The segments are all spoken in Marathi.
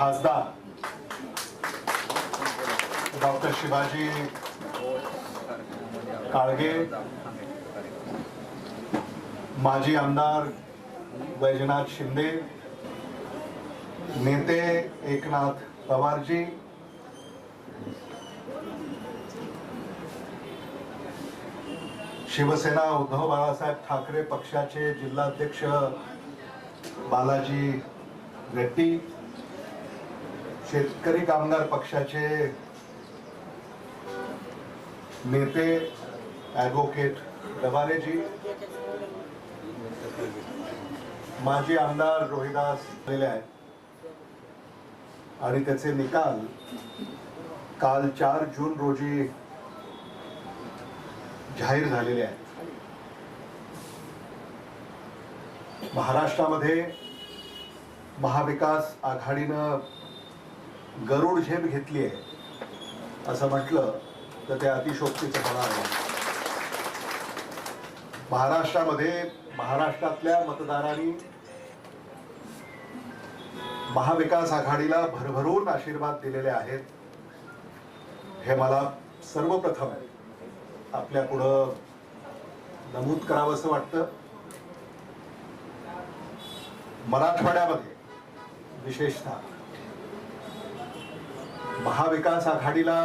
खासदार डॉक्टर शिवाजी काळगे माजी आमदार वैजनाथ शिंदे नेते एकनाथ पवारजी शिवसेना उद्धव बाळासाहेब ठाकरे पक्षाचे जिल्हाध्यक्ष बालाजी रेड्डी शेतकरी कामगार पक्षाचे नेते ॲडव्होकेट डबारेजी माजी आमदार रोहिदास आलेले आहेत. आणि त्याचे निकाल काल चार जून रोजी जाहीर झालेले आहेत. महाराष्ट्रामध्ये महाविकास आघाडीनं गरुड झेप घेतली आहे असं म्हटलं तर ते अतिशोक्तीचं होणार आहे. महाराष्ट्रामध्ये महाराष्ट्रातल्या मतदारांनी महाविकास आघाडीला भरभरून आशीर्वाद दिलेले आहेत हे मला सर्वप्रथम आपल्या पुढं नमूद करावंसं वाटतं. मराठवाड्यामध्ये विशेषतः महाविकास आघाडीला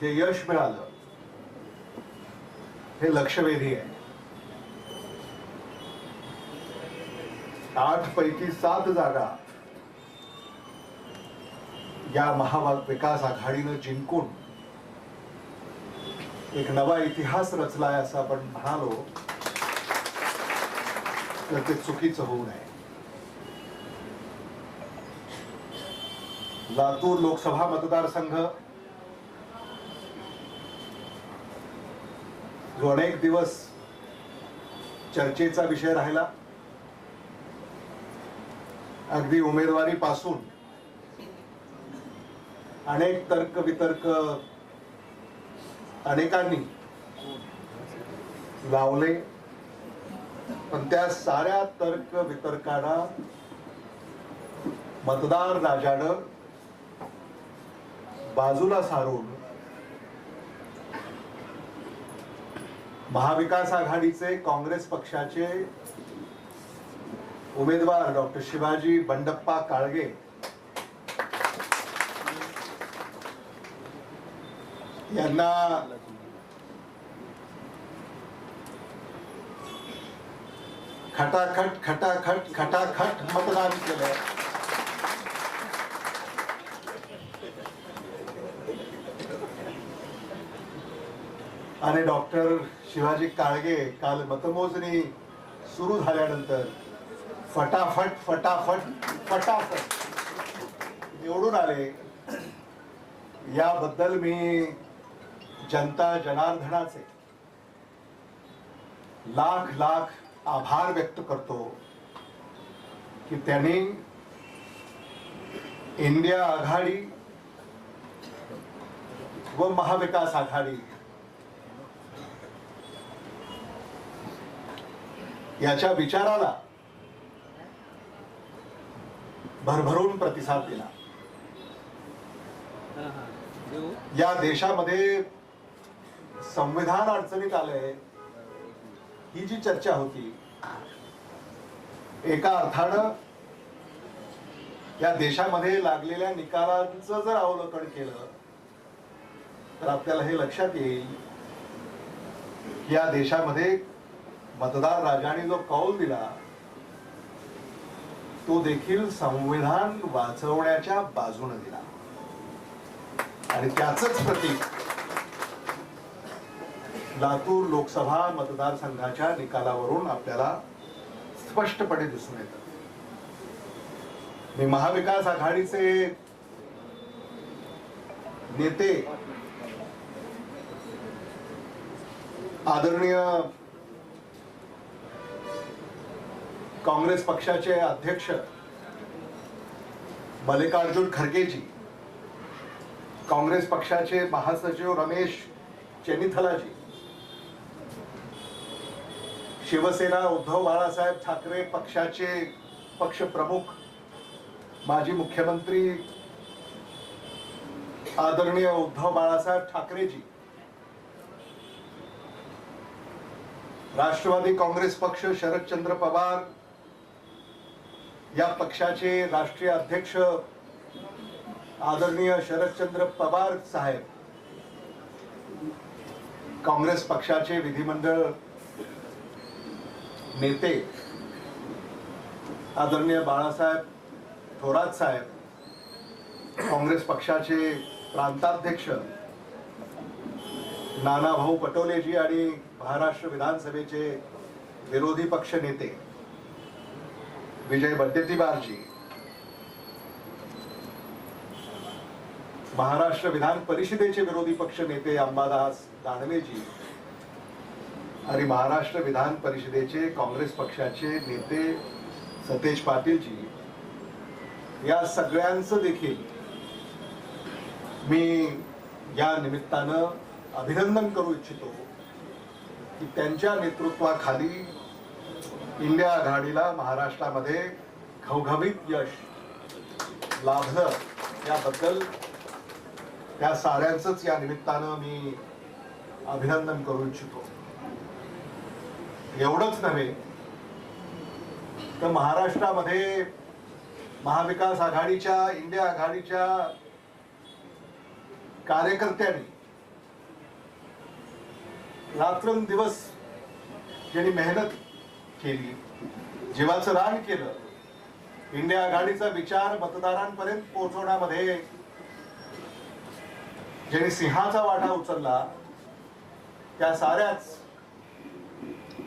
जे यश मिळालं हे लक्षवेधी आहे. आठ पैकी सात जागा या महाविकास आघाडीनं जिंकून एक नवा इतिहास रचलाय असं आपण म्हणालो तर ते चुकीचं होऊ नये. लातूर लोकसभा मतदारसंघ. जो अनेक दिवस चर्चेचा विषय राहिला. अगदी उमेदवारीपासून अनेक तर्क वितर्क अनेकांनी लावले. पण त्या साऱ्या तर्क वितर्कांना मतदार राजानं बाजूला सारून महाविकास आघाडीचे काँग्रेस पक्षाचे उमेदवार डॉक्टर शिवाजी बंडप्पा काळगे यांना खटाखट खटाखट खटाखट मतदान केलं आणि डॉक्टर शिवाजी काळगे काल मतमोजणी सुरू झाल्यानंतर फटाफट फटाफट फटाफट निवडून आले. याबद्दल मी जनता जनार्दनाचे लाख लाख आभार व्यक्त करतो की त्यांनी इंडिया आघाडी व महाविकास आघाडी याच्या विचाराला भरभरून प्रतिसाद दिला. या देशामध्ये संविधान अडचणीत आलंय. ही जी चर्चा होती एका अर्थानं या देशामध्ये लागलेल्या निकालांचं जर अवलोकन केलं तर आपल्याला हे लक्षात येईल या देशामध्ये मतदार राजाने जो कौल दिला तो देखील संविधान वाचवण्याच्या बाजूने दिला. आणि त्याच प्रतीक लातूर लोकसभा मतदारसंघाच्या निकालावरून आपल्याला स्पष्टपणे दिसून येतं. मी महाविकास आघाडीचे नेते आदरणीय काँग्रेस पक्षाचे अध्यक्ष मल्लिकार्जुन खरगेजी काँग्रेस पक्षाचे महासचिव रमेश चेनिथलाजी शिवसेना उद्धव बाळासाहेब ठाकरे पक्षाचे पक्ष प्रमुख माजी मुख्यमंत्री आदरणीय उद्धव बाळासाहेब ठाकरेजी राष्ट्रवादी काँग्रेस पक्ष शरदचंद्र पवार या पक्षाचे राष्ट्रीय अध्यक्ष आदरणीय शरदचंद्र पवार साहेब काँग्रेस पक्षाचे विधिमंडळ नेते आदरणीय बाळासाहेब थोरात साहेब काँग्रेस पक्षाचे प्रांताध्यक्ष नानाभाऊ पटोलेजी आणि महाराष्ट्र विधानसभेचे विरोधी पक्ष नेते विजय वड्डेतीवारजी महाराष्ट्र विधान परिषदेचे विरोधी पक्ष नेते अंबादास दानवेजी आणि महाराष्ट्र विधान परिषदेचे काँग्रेस पक्षाचे नेते सतेज पाटीलजी. या सगळ्यांचं देखील मी या निमित्तानं अभिनंदन करू इच्छितो की त्यांच्या नेतृत्वाखाली इंडिया आघाडीला महाराष्ट्रामध्ये घवघवीत यश लाभलं याबद्दल त्या साऱ्यांचंच या निमित्तानं मी अभिनंदन करू इच्छितो. एवढंच नव्हे तर महाराष्ट्रामध्ये महाविकास आघाडीच्या इंडिया आघाडीच्या कार्यकर्त्यांनी रात्रंदिवस ज्यांनी मेहनत केली. जीवाचं रान केलं. इंडिया आघाडीचा विचार मतदारांपर्यंत पोहोचवण्यामध्ये ज्यांनी सिंहाचा वाटा उचलला त्या साऱ्याच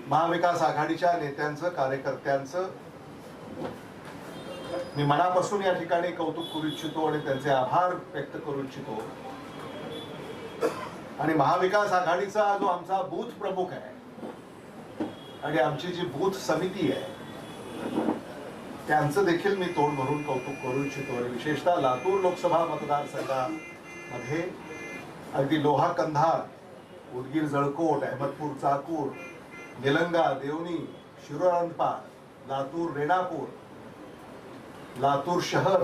महाविकास आघाडीच्या नेत्यांचं कार्यकर्त्यांचं मी मनापासून या ठिकाणी कौतुक करू इच्छितो आणि त्यांचे आभार व्यक्त करू इच्छितो. आणि महाविकास आघाडीचा जो आमचा बूथ प्रमुख आहे आणि आमची जी बूथ समिती आहे त्यांचं देखील मी तोंड भरून कौतुक करू इच्छितो. आणि विशेषतः लातूर लोकसभा मतदारसंघामध्ये अगदी लोहा कंधार उदगीर जळकोट अहमदपूर चाकूर निलंगा देवणी शिरोळ लातूर रेणापूर लातूर शहर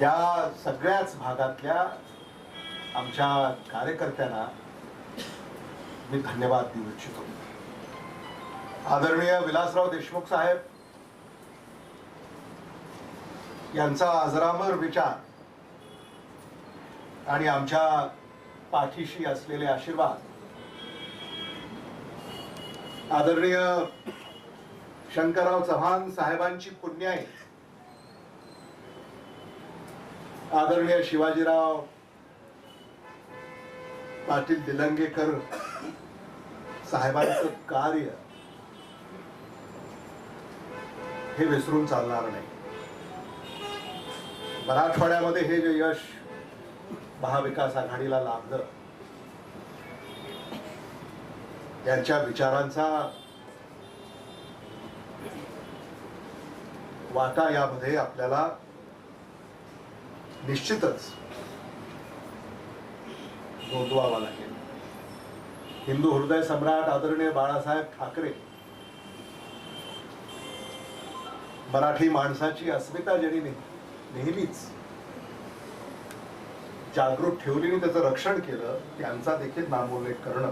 या सगळ्याच भागातल्या आमच्या कार्यकर्त्यांना मी धन्यवाद देऊ इच्छितो. आदरणीय विलासराव देशमुख साहेब यांचा आजरामर विचार आणि आमच्या पाठीशी असलेले आशीर्वाद. आदरणीय शंकरराव चव्हाण साहेबांची पुण्याई आदरणीय शिवाजीराव पाटील दिलंगेकर साहेबांचं कार्य हे विसरून चालणार नाही. मराठवाड्यामध्ये हे जे यश महाविकास आघाडीला लाभलं त्यांच्या विचारांचा वाटा यामध्ये आपल्याला निश्चितच नोंदवावा लागेल. हिंदू हृदय सम्राट आदरणीय बाळासाहेब ठाकरे. मराठी माणसाची अस्मिता ज्यांनी नेहमीच जागृत ठेवली त्याचं रक्षण केलं त्यांचा देखील नामोल्लेख करणं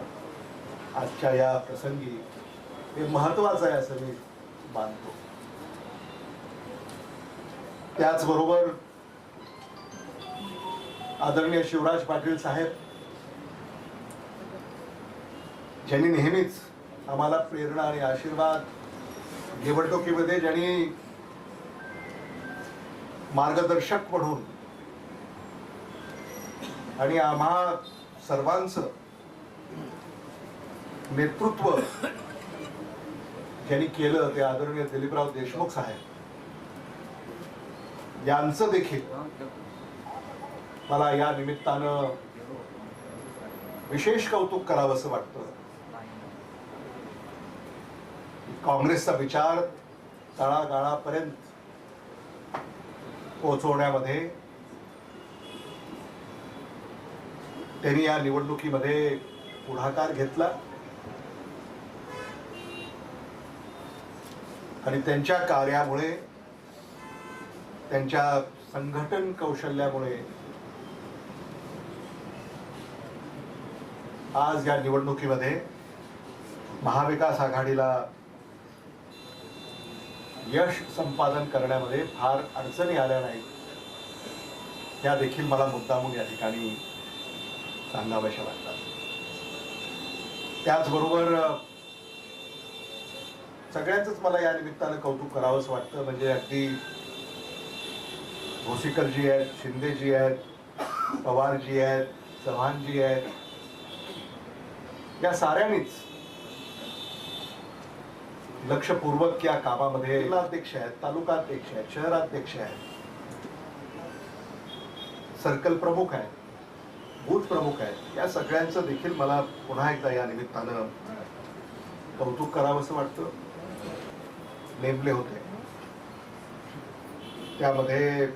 आजच्या या प्रसंगी हे महत्वाचं आहे असं मी मानतो. त्याचबरोबर आदरणीय शिवराज पाटील साहेब ज्यांनी नेहमीच आम्हाला प्रेरणा आणि आशीर्वाद निवडणुकीमध्ये ज्यांनी मार्गदर्शक म्हणून आणि आम्हा सर्वांचं नेतृत्व ज्यांनी केलं ते आदरणीय दिलीपराव देशमुख साहेब. यांचं देखील मला या निमित्तानं विशेष कौतुक करावंसं वाटतं. काँग्रेसचा विचार तळागाळापर्यंत पोहोचवण्यामध्ये त्यांनी या निवडणुकीमध्ये पुढाकार घेतला. आणि त्यांच्या कार्यामुळे त्यांच्या संघटन कौशल्यामुळे आज या निवडणुकीमध्ये महाविकास आघाडीला यश संपादन करण्यामध्ये फार अडचणी आल्या नाहीत. त्या देखील मला मुद्दामून या ठिकाणी सांगाव्याशा वाटतात. त्याचबरोबर सगळ्यांचंच मला या निमित्तानं कौतुक करावंच वाटतं. म्हणजे अगदी भोसीकरजी आहेत शिंदेजी आहेत पवारजी आहेत चव्हाणजी आहेत. या साऱ्यांनीच लक्षपूर्वक या कामामध्ये जिल्हाध्यक्ष आहेत तालुकाध्यक्ष आहेत शहराध्यक्ष आहेत. सर्कल प्रमुख आहेत बूथ प्रमुख आहेत. या सगळ्यांचं देखील मला पुन्हा एकदा या निमित्तानं कौतुक करावंसं वाटतं. नेमले होते. त्यामध्ये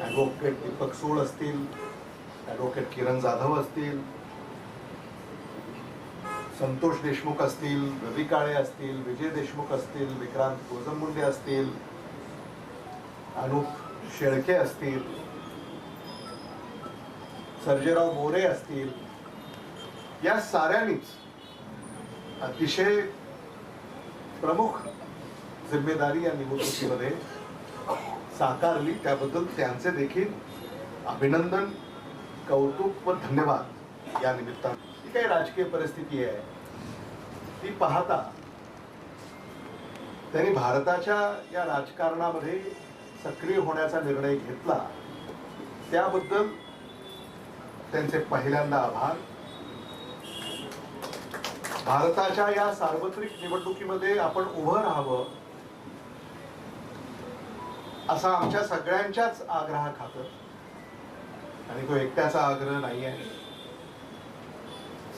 ॲडव्होकेट दीपक सूळ असतील ॲडव्होकेट किरण जाधव असतील संतोष देशमुख असतील रवी काळे असतील विजय देशमुख असतील विक्रांत गोजममुंडे असतील अनुप शेळके असतील सर्जेराव मोरे असतील या साऱ्यांनीच अतिशय प्रमुख जिम्मेदारी या निवडणुकीमध्ये साकारली. त्याबद्दल त्यांचे देखील अभिनंदन कौतुक व धन्यवाद या निमित्तानं. ही काही राजकीय परिस्थिती आहे. ती पाहता. त्यांनी भारताच्या या राजकारणामध्ये सक्रिय होण्याचा निर्णय घेतला. त्याबद्दल त्यांचे पहिल्यांदा आभार. भारताच्या या सार्वत्रिक निवडणुकीमध्ये आपण उभं राहावं असा आमच्या सगळ्यांच्याच आग्रहा खातर आणि तो एकट्याचा आग्रह नाही आहे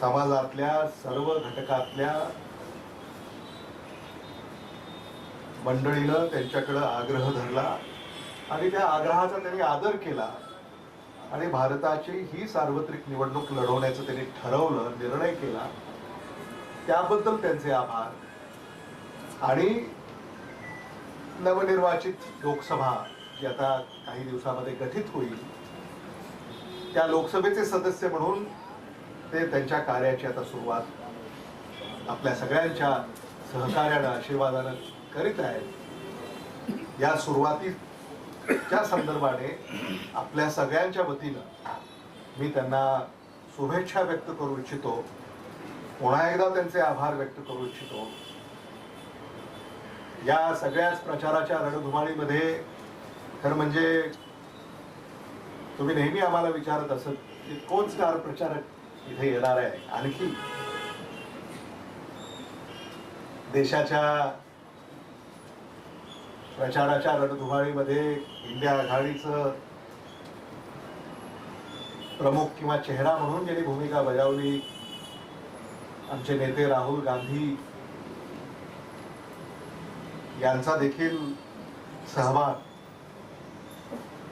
समाजातल्या सर्व घटकातल्या मंडळीनं त्यांच्याकडं आग्रह धरला आणि त्या आग्रहाचा त्यांनी आदर केला. आणि भारताची ही सार्वत्रिक निवडणूक लढवण्याचं त्यांनी ठरवलं निर्णय केला. त्याबद्दल त्यांचे आभार. आणि नवनिर्वाचित लोकसभा जी आता काही दिवसामध्ये गठीत होईल त्या लोकसभेचे सदस्य म्हणून ते त्यांच्या कार्याची आता सुरुवात आपल्या सगळ्यांच्या सहकार्यानं आशीर्वादानं करीत आहेत. या सुरुवातीच्या संदर्भाने आपल्या सगळ्यांच्या वतीनं मी त्यांना शुभेच्छा व्यक्त करू इच्छितो. पुन्हा एकदा त्यांचे आभार व्यक्त करू इच्छितो. या सगळ्याच प्रचाराच्या रणधुमाळीमध्ये खरं म्हणजे तुम्ही नेहमी आम्हाला विचारत असत की कोण स्टार प्रचारक इथे येणार आहे. आणखी देशाच्या प्रचाराच्या रणधुमाळीमध्ये इंडिया आघाडीचं प्रमुख किंवा चेहरा म्हणून ज्यांनी भूमिका बजावली आमचे नेते राहुल गांधी यांचा देखील सहभाग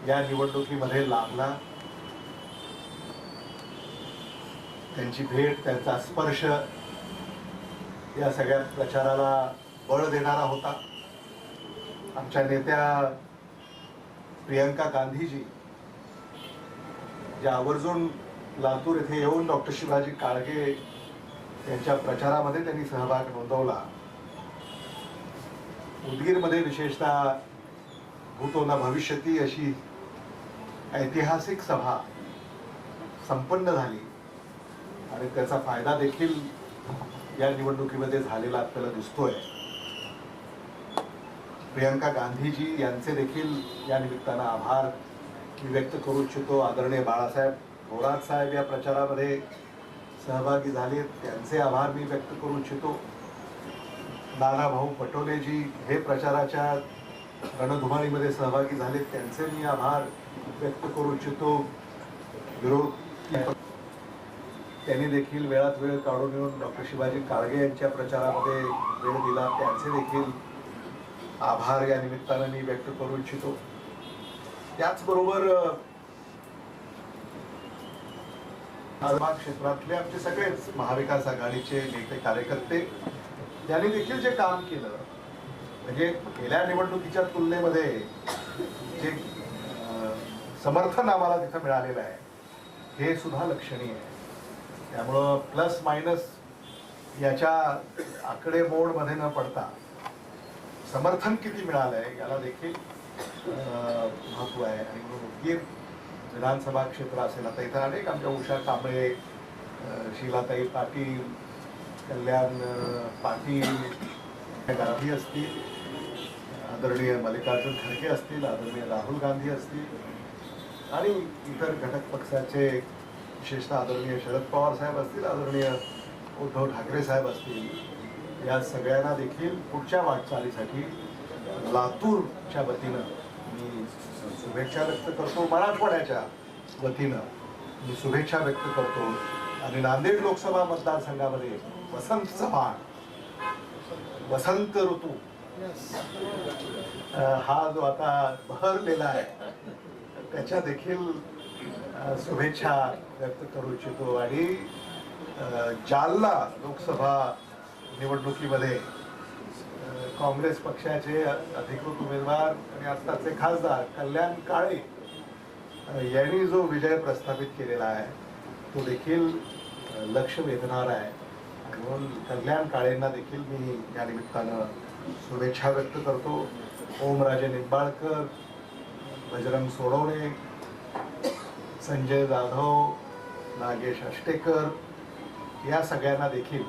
या निवडणुकीमध्ये लाभला. त्यांची भेट त्यांचा स्पर्श या सगळ्या प्रचाराला बळ देणारा होता. आमच्या नेत्या प्रियंका गांधीजी ज्या आवर्जून लातूर येथे येऊन डॉक्टर शिवाजी काळगे यांच्या प्रचारामध्ये त्यांनी सहभाग नोंदवला. उदगीरमध्ये विशेषतः भूतोना भविष्यती अशी ऐतिहासिक सभा संपन्न झाली. आणि त्याचा फायदा देखील या निवडणुकीमध्ये झालेला आपल्याला दिसतोय. प्रियंका गांधीजी यांचे देखील या निमित्तानं आभार मी व्यक्त करू इच्छितो. आदरणीय बाळासाहेब थोरात साहेब या प्रचारामध्ये सहभागी झाले त्यांचे आभार मी व्यक्त करू इच्छितो. नानाभाऊ पटोलेजी हे प्रचाराच्या रणधुमाळीमध्ये सहभागी झाले त्यांचे मी आभार व्यक्त करू इच्छितो. विरोध त्यांनी देखील वेळात वेळ काढून येऊन डॉक्टर शिवाजी काळगे यांच्या प्रचारामध्ये वेळ दिला. त्यांचे देखील आभार या निमित्तानं मी व्यक्त करू इच्छितो. त्याचबरोबर आजबाग क्षेत्रातले आमचे सगळेच महाविकास आघाडीचे नेते कार्यकर्ते त्यांनी देखील जे काम केलं म्हणजे गेल्या निवडणुकीच्या तुलनेमध्ये जे समर्थन आम्हाला तिथं मिळालेलं आहे हे सुद्धा लक्षणीय आहे. त्यामुळं प्लस मायनस याच्या आकडेमोडमध्ये न पडता समर्थन किती मिळालं आहे याला देखील महत्त्व आहे. आणि म्हणून उदगीर विधानसभा क्षेत्र असेल आता इथं अनेक आमच्या उषा कांबळे शिलाताई शीलाताई पाटील कल्याण पाटील गांधी असतील आदरणीय मल्लिकार्जुन खडके असतील आदरणीय राहुल गांधी असतील आणि इतर घटक पक्षाचे विशेषतः आदरणीय शरद पवार साहेब असतील आदरणीय उद्धव ठाकरे साहेब असतील या सगळ्यांना देखील पुढच्या वाटचालीसाठी लातूरच्या वतीनं मी शुभेच्छा व्यक्त करतो. मराठवाड्याच्या वतीनं मी शुभेच्छा व्यक्त करतो. आणि नांदेड लोकसभा मतदारसंघामध्ये वसंत चव्हाण वसंत ऋतू हा जो आता बहरलेला आहे त्याच्या देखील शुभेच्छा व्यक्त करू इच्छितो आणि जालना लोकसभा निवडणुकीमध्ये काँग्रेस पक्षाचे अधिकृत उमेदवार आणि आत्ताचे खासदार कल्याण काळे यांनी जो विजय प्रस्थापित केलेला आहे तो देखील लक्ष वेधणार आहे. म्हणून कल्याण काळेंना देखील मी या निमित्तानं शुभेच्छा व्यक्त करतो. ओमराजे निंबाळकर बजरंग सोडवणे संजय जाधव नागेश अष्टेकर या सगळ्यांना देखील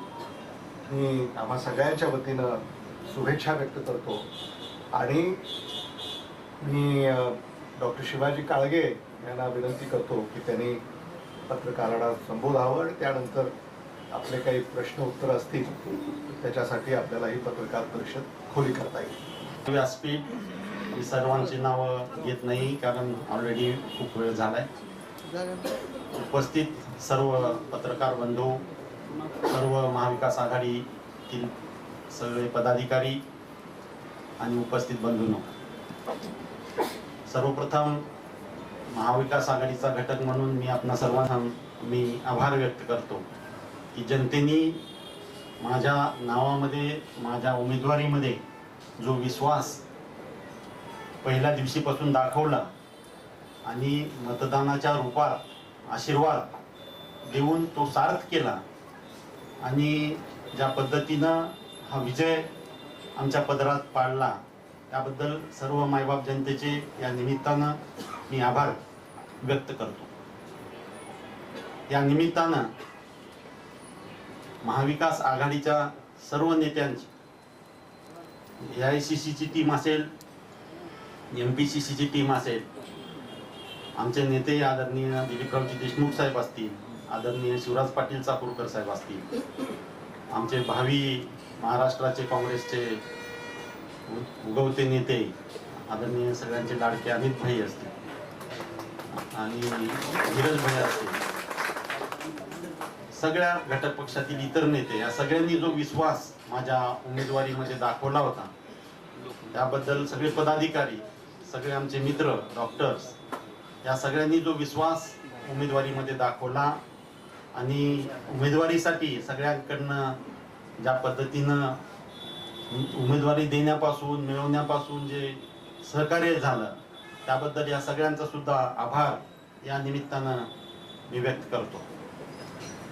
मी आम्हा सगळ्यांच्या वतीनं शुभेच्छा व्यक्त करतो. आणि मी डॉक्टर शिवाजी काळगे यांना विनंती करतो की त्यांनी पत्रकारांना संबोधावं आणि त्यानंतर आपले काही प्रश्न उत्तर असतील त्याच्यासाठी आपल्याला ही पत्रकार परिषद खोली करता येईल. व्यासपीठ ही सर्वांची नावं घेत नाही कारण ऑलरेडी खूप वेळ झाला आहे उपस्थित सर्व पत्रकार बंधू सर्व महाविकास आघाडीतील सगळे पदाधिकारी आणि उपस्थित बंधूंनो. सर्वप्रथम महाविकास आघाडीचा घटक म्हणून मी आपणा सर्वांना मी आभार व्यक्त करतो की जनतेने माझ्या नावामध्ये माझ्या उमेदवारीमध्ये जो विश्वास पहिल्या दिवशीपासून दाखवला आणि मतदानाच्या रूपात आशीर्वाद देऊन तो सार्थ केला. आणि ज्या पद्धतीनं हा विजय आमच्या पदरात पाडला त्याबद्दल सर्व मायबाप जनतेचे या निमित्तानं मी आभार व्यक्त करतो. या निमित्तानं महाविकास आघाडीच्या सर्व नेत्यांची ए आय सी सीची टीम असेल एम पी सी सीची टीम असेल आमचे नेते आदरणीय दिलीपरावजी देशमुख साहेब असतील आदरणीय शिवराज पाटील चाकूरकर साहेब असतील आमचे भावी महाराष्ट्राचे काँग्रेसचे उगवते नेते आदरणीय सगळ्यांचे लाडके अमित भाई असतील आणि धीरज भाई असतील. सगळ्या घटक पक्षातील इतर नेते या सगळ्यांनी जो विश्वास माझ्या उमेदवारीमध्ये दाखवला होता त्याबद्दल सगळे पदाधिकारी सगळे आमचे मित्र डॉक्टर्स या सगळ्यांनी जो विश्वास उमेदवारीमध्ये दाखवला आणि उमेदवारीसाठी सगळ्यांकडनं ज्या पद्धतीनं उमेदवारी देण्यापासून मिळवण्यापासून जे सहकार्य झालं त्याबद्दल या सगळ्यांचा सुद्धा आभार या निमित्तानं मी व्यक्त करतो.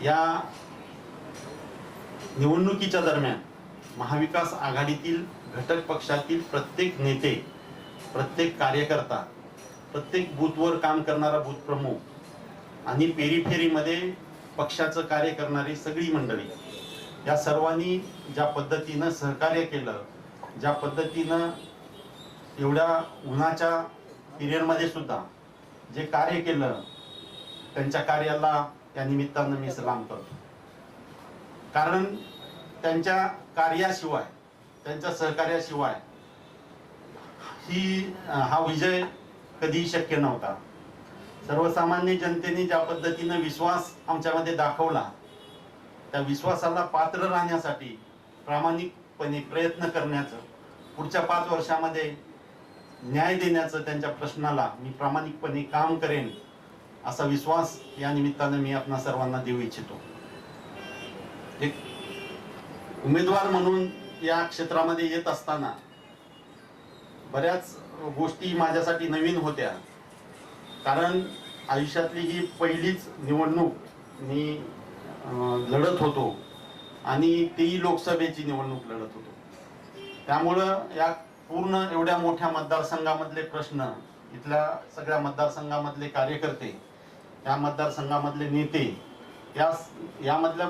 या निवडणुकीच्या दरम्यान महाविकास आघाडीतील घटक पक्षातील प्रत्येक नेते प्रत्येक कार्यकर्ता प्रत्येक बूथवर काम करणारा बूथ प्रमुख आणि पेरीफेरीमध्ये पक्षाचं कार्य करणारी सगळी मंडळी. या सर्वांनी ज्या पद्धतीनं सहकार्य केलं ज्या पद्धतीनं एवढ्या उन्हाच्या पिरियडमध्ये सुद्धा जे कार्य केलं त्यांच्या कार्याला त्या निमित्तानं मी सलाम करतो. कारण त्यांच्या कार्याशिवाय त्यांच्या सहकार्याशिवाय ही हा विजय कधीही शक्य नव्हता. सर्वसामान्य जनतेने ज्या पद्धतीनं विश्वास आमच्यामध्ये दाखवला त्या विश्वासाला पात्र राहण्यासाठी प्रामाणिकपणे प्रयत्न करण्याचं पुढच्या पाच वर्षामध्ये न्याय देण्याचं त्यांच्या प्रश्नाला मी प्रामाणिकपणे काम करेन असा विश्वास या निमित्तानं मी आपणा सर्वांना देऊ इच्छितो. एक उमेदवार म्हणून या क्षेत्रामध्ये येत असताना बऱ्याच गोष्टी माझ्यासाठी नवीन होत्या. कारण आयुष्यातली ही पहिलीच निवडणूक मी लढत होतो आणि तेही लोकसभेची निवडणूक लढत होतो. त्यामुळं या पूर्ण एवढ्या मोठ्या मतदारसंघामधले प्रश्न इथल्या सगळ्या मतदारसंघामधले कार्यकर्ते या मतदारसंघामधले नेते या यामधल्या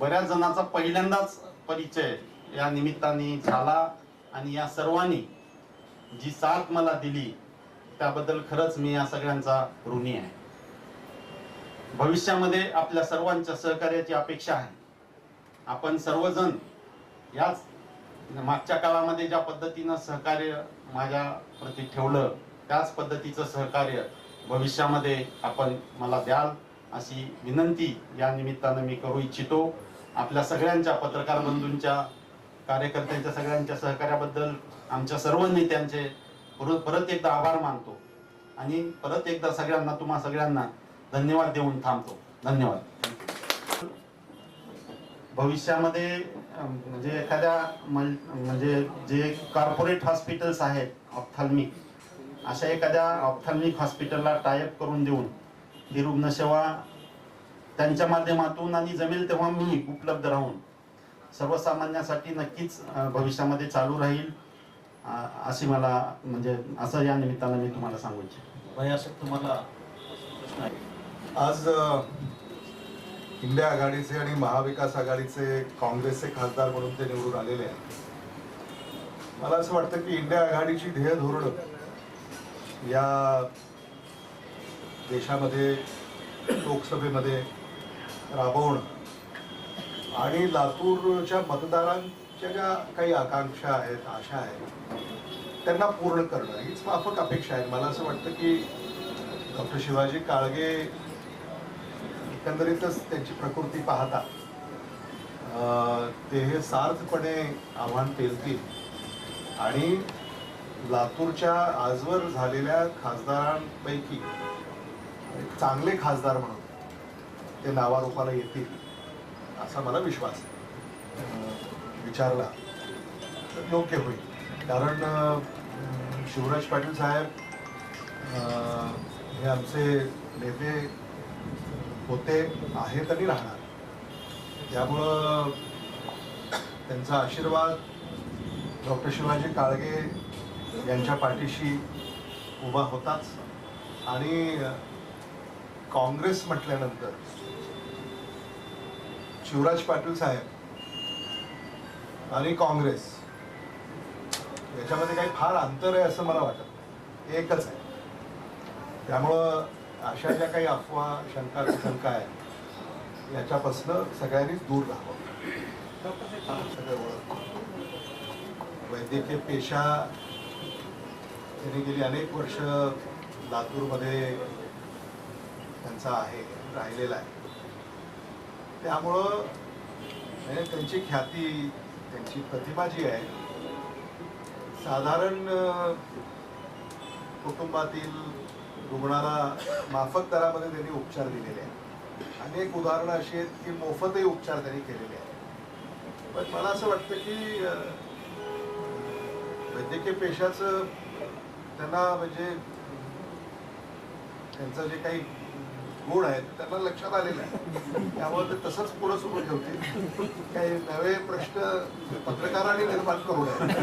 बऱ्याच जणांचा पहिल्यांदाच परिचय या निमित्ताने झाला आणि या सर्वांनी जी साथ मला दिली त्याबद्दल खरंच मी या सगळ्यांचा ऋणी आहे. भविष्यामध्ये आपल्या सर्वांच्या सहकार्याची अपेक्षा आहे. आपण सर्वजण याच मागच्या काळामध्ये ज्या पद्धतीनं सहकार्य माझ्या प्रती ठेवलं त्याच पद्धतीचं सहकार्य भविष्यामध्ये आपण मला द्याल अशी विनंती या निमित्तानं मी करू इच्छितो. आपल्या सगळ्यांच्या पत्रकार बंधूंच्या कार्यकर्त्यांच्या सगळ्यांच्या सहकार्याबद्दल आमच्या सर्व नेत्यांचे परत परत एकदा आभार मानतो. आणि परत एकदा सगळ्यांना तुम्हा सगळ्यांना धन्यवाद देऊन थांबतो. धन्यवाद. भविष्यामध्ये म्हणजे एखाद्या म्हणजे जे कॉर्पोरेट हॉस्पिटल्स आहेत ऑप्थाल्मिक अशा एखाद्या ऑप्थाल्मिक हॉस्पिटलला टायअप करून देऊन ही रुग्णसेवा त्यांच्या माध्यमातून आणि जमेल तेव्हा मी उपलब्ध राहून सर्वसामान्यासाठी नक्कीच भविष्यामध्ये चालू राहील. अशी मला म्हणजे असं या निमित्तानं मी तुम्हाला सांगू इच्छितो. तुम्हाला प्रश्न आहे. आज इंडिया आघाडीचे आणि महाविकास आघाडीचे काँग्रेसचे खासदार म्हणून ते निवडून आलेले आहेत. मला असं वाटतं की इंडिया आघाडीची ध्येय धोरणं या देशामध्ये लोकसभेमध्ये राबवणं आणि लातूरच्या मतदारांच्या ज्या काही आकांक्षा आहेत आशा आहेत त्यांना पूर्ण करणं हीच माफक अपेक्षा आहे मला असं वाटतं की डॉक्टर शिवाजी काळगे एकंदरीतच त्यांची प्रकृती पाहता ते हे सार्थपणे आव्हान पेलतील आणि लातूरच्या आजवर झालेल्या खासदारांपैकी एक चांगले खासदार म्हणून ते नावारूपाला येतील असा मला विश्वास आहे. विचारला तर योग्य होईल. कारण शिवराज पाटील साहेब हे आमचे नेते होते आहेत आणि राहणार. त्यामुळं त्यांचा आशीर्वाद डॉक्टर शिवाजी काळगे यांच्या पाठीशी उभा होताच. आणि काँग्रेस म्हटल्यानंतर शिवराज पाटील साहेब आणि काँग्रेस. याच्यामध्ये काही फार अंतर आहे असं मला वाटत. एकच आहे. त्यामुळं अशा ज्या काही अफवा शंका शंका आहेत याच्यापासनं सगळ्यांनीच दूर राहावं. सगळं ओळख. वैद्यकीय पेशा त्यांनी गेली अनेक वर्ष लातूरमध्ये त्यांचा आहे राहिलेला आहे. त्यामुळं म्हणजे त्यांची ख्याती त्यांची प्रतिभा जी आहे साधारण कुटुंबातील रुग्णाला माफक दरामध्ये त्यांनी उपचार दिलेले आहेत. अनेक उदाहरणं अशी आहेत की मोफतही उपचार त्यांनी केलेले आहेत. पण मला असं वाटतं की वैद्यकीय पेशाचं त्यांना म्हणजे त्यांचं जे काही गुण आहेत त्यांना लक्षात आलेलं आहे. त्यामुळे ते तसंच पुढं सुरू ठेवतील. काही नवे प्रश्न पत्रकारांनी निर्माण करू नये.